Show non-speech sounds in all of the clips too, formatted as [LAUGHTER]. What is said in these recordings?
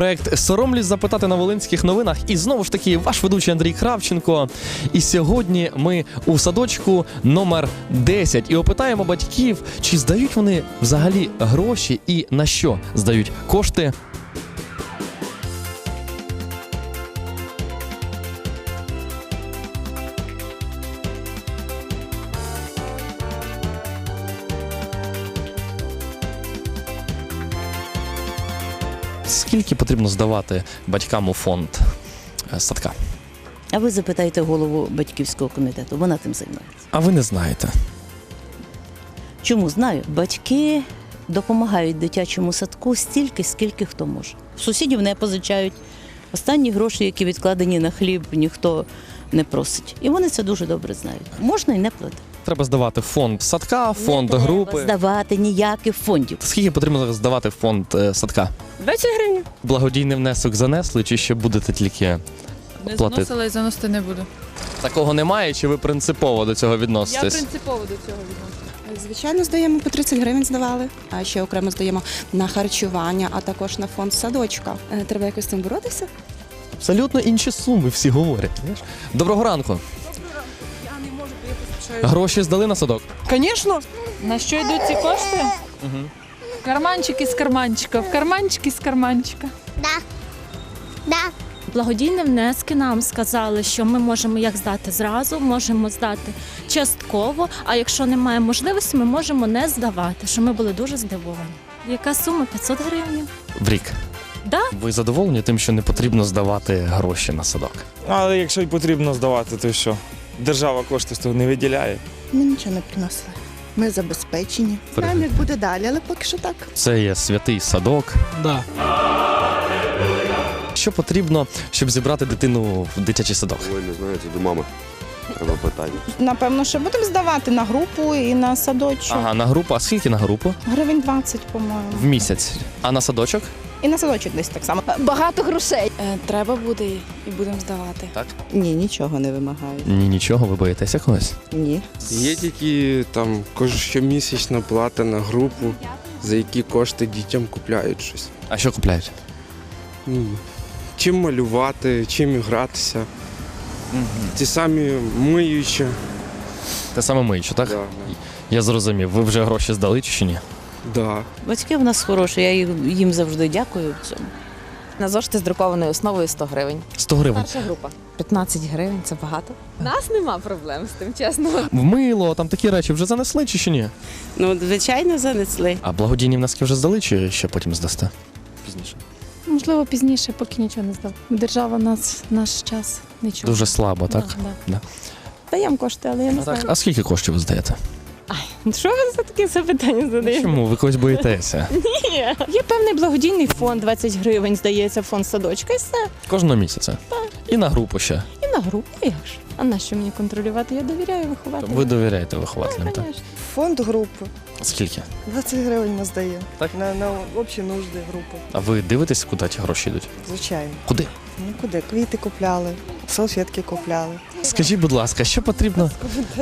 проект Соромлюсь запитати на Волинських новинах. І знову ж таки, ваш ведучий Андрій Кравченко. І сьогодні ми у садочку номер 10 і опитаємо батьків, чи здають вони взагалі гроші і на що здають кошти. Скільки потрібно здавати батькам у фонд е, садка? А ви запитайте голову батьківського комітету, вона тим займається. А ви не знаєте. Чому знаю? Батьки допомагають дитячому садку стільки, скільки хто може. Сусідів не позичають. Останні гроші, які відкладені на хліб, ніхто не просить. І вони це дуже добре знають. Можна і не платити. Треба здавати фонд садка, фонд не треба групи. здавати ніяких фондів. Скільки потрібно здавати фонд е, садка? 20 гривень. Благодійний внесок занесли, чи ще будете тільки Не Платити. зносила і заносити не буду. такого немає, чи ви принципово до цього Я відноситесь? принципово до цього відношуся. Звичайно, здаємо по 30 гривень здавали, а ще окремо здаємо на харчування, а також на фонд садочка. Е, Треба якось з цим боротися. Абсолютно інші суми всі говорять. знаєш? Доброго ранку. Гроші здали на садок? Звісно, На що йдуть ці кошти? Карманчики з карманчика, в карманчики з карманчика. Благодійні внески нам сказали, що ми можемо як здати зразу, можемо здати частково. А якщо немає можливості, ми можемо не здавати. Що ми були дуже здивовані. Яка сума? 500 гривень. В рік. Да. Ви задоволені тим, що не потрібно здавати гроші на садок? Але якщо й потрібно здавати, то що? Держава кошти з того не виділяє. Ми нічого не приносили. Ми забезпечені. Знаємо, як буде далі, але поки що так. Це є святий садок. да. Що потрібно, щоб зібрати дитину в дитячий садок? Ой, не знаю, це до мами. Треба питання. Напевно, що будемо здавати на групу і на садочок. Ага, на групу. А скільки на групу? Гривень 20, по-моєму. В місяць. А на садочок? І на садочок десь так само. Багато грошей. Е, Треба буде і будемо здавати. Так. Ні, нічого не вимагають. Ні, нічого, ви боїтеся когось. Ні. Є тільки там щомісячна плата на групу, за які кошти дітям купляють щось. А що купляють? Чим малювати, чим гратися. Ті самі миючі. Те саме миючу, так? Да, Я зрозумів. Ви вже гроші здали чи ще ні? Да. Батьки в нас хороші, я їм- завжди дякую в цьому. На зошити з друкованою основою 100 гривень. 100 гривень. Перша група. 15 гривень це багато. У нас нема проблем з тим, чесно. В мило, там такі речі вже занесли чи ще ні? Ну, звичайно, занесли. А благодійні внески вже здали чи ще потім здасте? Пізніше. Можливо, пізніше, поки нічого не здав. Держава нас наш час нічого. Дуже слабо, так? Да, да. Даємо кошти, але я не А, знаю. так. а скільки коштів ви здаєте? Що ви за таке запитання задаєте? Чому? Ви когось боїтеся? [LAUGHS] Ні. Є певний благодійний фонд, 20 гривень, здається, фонд садочка, і все. Кожного місяця. Так. І на групу ще. І на групу. Як ж? А на що мені контролювати? Я довіряю вихователям. Ви довіряєте вихователям, так? Конечно. Фонд групи. Скільки? 20 гривень ми здаємо. Так? На, на общі нужди групи. А ви дивитесь, куди ті гроші йдуть? Звичайно. Куди? Ну куди? Квіти купляли, салфетки купляли. Скажіть, будь ласка, що потрібно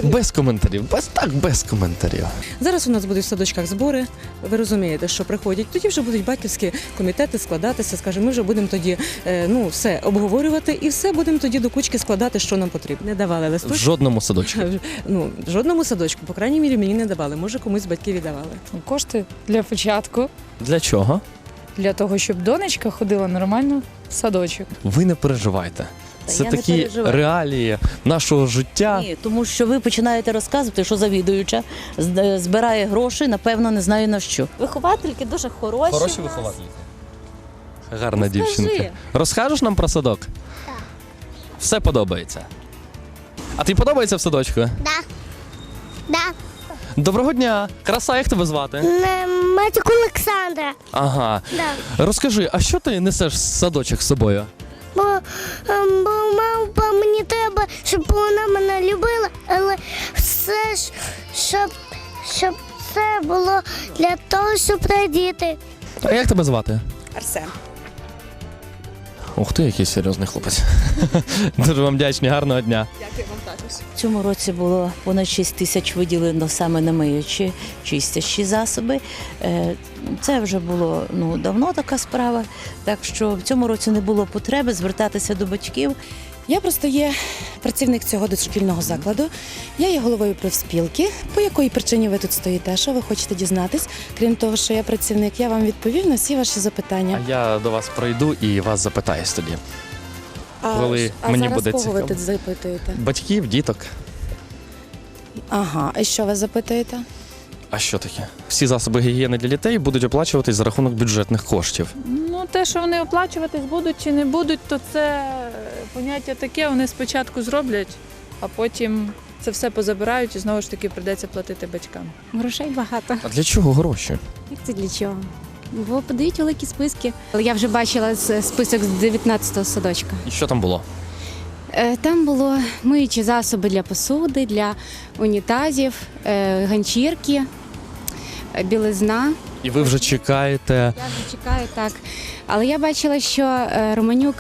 без коментарів? Без так, без коментарів. Зараз у нас будуть в садочках збори. Ви розумієте, що приходять. Тоді вже будуть батьківські комітети складатися. Скажімо, ми вже будемо тоді е, ну все обговорювати і все будемо тоді до кучки складати, що нам потрібно. Не давали В жодному садочку. [LAUGHS] Ну жодному садочку, по крайній мірі, мені не давали. Може, комусь з батьків віддавали. Кошти для початку, Для чого? для того, щоб донечка ходила нормально в садочок. Ви не переживайте. Це я не такі переживаю. реалії нашого життя. Ні, тому що ви починаєте розказувати, що завідуюча з- збирає гроші, напевно, не знаю на що. Виховательки дуже хороші. Хороші нас. виховательки. Гарна Розкажи. дівчинка. Розкажеш нам про садок? Так. Все подобається. А тобі подобається в садочку? Да. Да. Доброго дня! Краса, як тебе звати? Матіку Олександра. Ага. Да. Розкажи, а що ти несеш в садочок з собою? Бо, ем, бо щоб вона мене любила, але все ж, щоб, щоб це було для того, щоб радіти. А як тебе звати? Арсен. Ух ти, який серйозний хлопець. [LAUGHS] Дуже вам вдячні, гарного дня. Дякую вам В цьому році було понад 6 тисяч виділено саме на миючі, чистящі засоби. Е, Це вже було ну, давно така справа, так що в цьому році не було потреби звертатися до батьків. Я просто є працівник цього дошкільного закладу. Я є головою профспілки. По якої причині ви тут стоїте? Що ви хочете дізнатись? Крім того, що я працівник, я вам відповів на всі ваші запитання. А я до вас пройду і вас запитаюсь тоді. А, коли а мені зараз буде кого ви тут запитуєте? Батьків, діток. Ага, і що ви запитуєте? А що таке? Всі засоби гігієни для дітей будуть оплачуватись за рахунок бюджетних коштів. Ну, те, що вони оплачуватись будуть чи не будуть, то це поняття таке, вони спочатку зроблять, а потім це все позабирають і знову ж таки прийдеться платити батькам. Грошей багато. А для чого гроші? Як це для чого? Бо подають великі списки. Я вже бачила список з 19-го садочка. І що там було? Е, Там було миючі засоби для посуди, для унітазів, е, ганчірки, е, білизна. І ви вже чекаєте. Я вже чекаю так. Але я бачила, що е, Романюк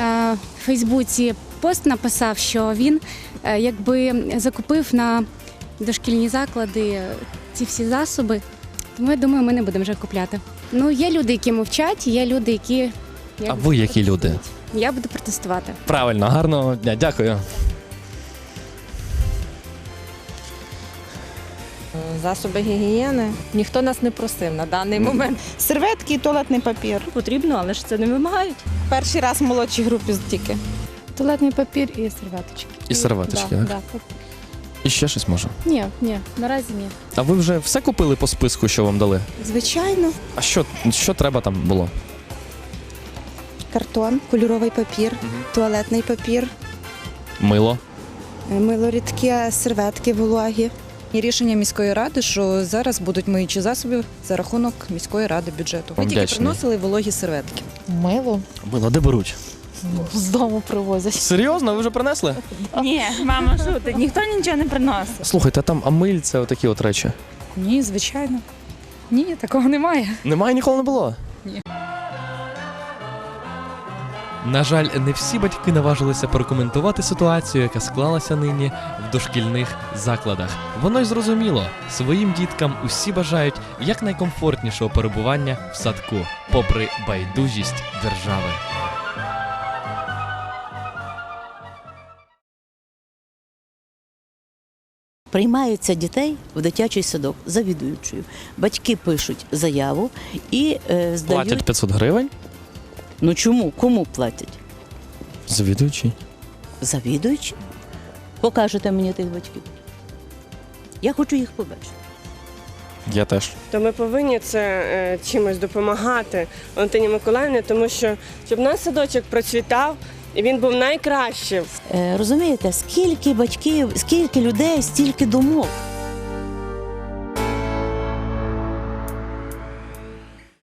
в Фейсбуці пост написав, що він е, якби закупив на дошкільні заклади е, ці всі засоби. Тому я думаю, ми не будемо вже купляти. Ну, є люди, які мовчать, є люди, які. А ви які люди? Я буду протестувати. Правильно, гарного дня, дякую. Засоби гігієни ніхто нас не просив на даний момент. Серветки і туалетний папір. Потрібно, але ж це не вимагають. Перший раз в молодшій групі тільки. Туалетний папір і серветочки. І серветочки, да, так? Да. І ще щось може. Ні, ні, наразі ні. А ви вже все купили по списку, що вам дали? Звичайно, А що, що треба там було? картон, кольоровий папір, туалетний папір, Мило. е, мило рідке, серветки вологі. І рішення міської ради, що зараз будуть миючі засоби за рахунок міської ради бюджету. Вам вдячний. вологі серветки. Мило Мило, де беруть? з дому привозять. Серйозно, ви вже принесли? Ні, мама, що ти? Ніхто нічого не приносить. Слухайте, а там амиль це отакі от речі. Ні, звичайно. Ні, такого немає. Немає ніколи не було. Ні. На жаль, не всі батьки наважилися прокоментувати ситуацію, яка склалася нині в дошкільних закладах. Воно й зрозуміло, своїм діткам усі бажають якнайкомфортнішого перебування в садку, попри байдужість держави. Приймаються дітей в дитячий садок завідуючою. Батьки пишуть заяву і е, здають. Платять 500 гривень. Ну чому? Кому платять? Завідуючий. Завідуючі? Покажете мені тих батьків. Я хочу їх побачити. Я теж. То ми повинні це е, чимось допомагати Валентині Миколаївні, тому що щоб наш садочок процвітав, і він був найкращим. Е, розумієте, скільки батьків, скільки людей, стільки думок.